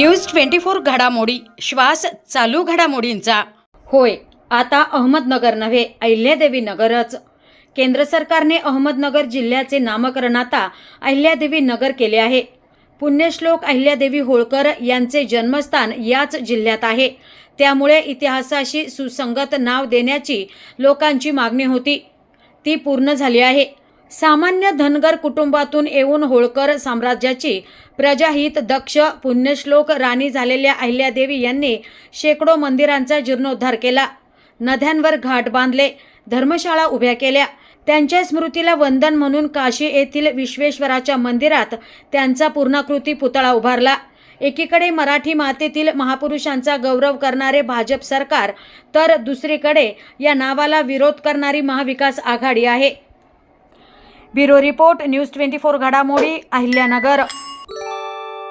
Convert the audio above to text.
News twenty four घडामोडी श्वास चालू घडामोडींचा. होय आता अहमदनगर नव्हे अहिल्यादेवी नगरच. केंद्र सरकारने अहमदनगर जिल्ह्याचे नामकरण आता अहिल्यादेवी नगर केले आहे. पुण्यश्लोक अहिल्यादेवी होळकर यांचे जन्मस्थान याच जिल्ह्यात आहे. त्यामुळे इतिहासाशी सुसंगत नाव देण्याची लोकांची मागणी होती. ती पूर्ण झाली आहे. सामान्य धनगर कुटुंबातून येऊन होळकर साम्राज्याची प्रजाहित दक्ष पुण्यश्लोक राणी झालेल्या अहिल्यादेवी यांनी शेकडो मंदिरांचा जीर्णोद्धार केला. नद्यांवर घाट बांधले धर्मशाळा उभ्या केल्या. त्यांच्या स्मृतीला वंदन म्हणून काशी येथील विश्वेश्वराच्या मंदिरात त्यांचा पूर्णाकृती पुतळा उभारला. एकीकडे मराठी मातेतील महापुरुषांचा गौरव करणारे भाजप सरकार तर दुसरीकडे या नावाला विरोध करणारी महाविकास आघाडी आहे. Bureau report news twenty four घडामोडी अहिल्यानगर.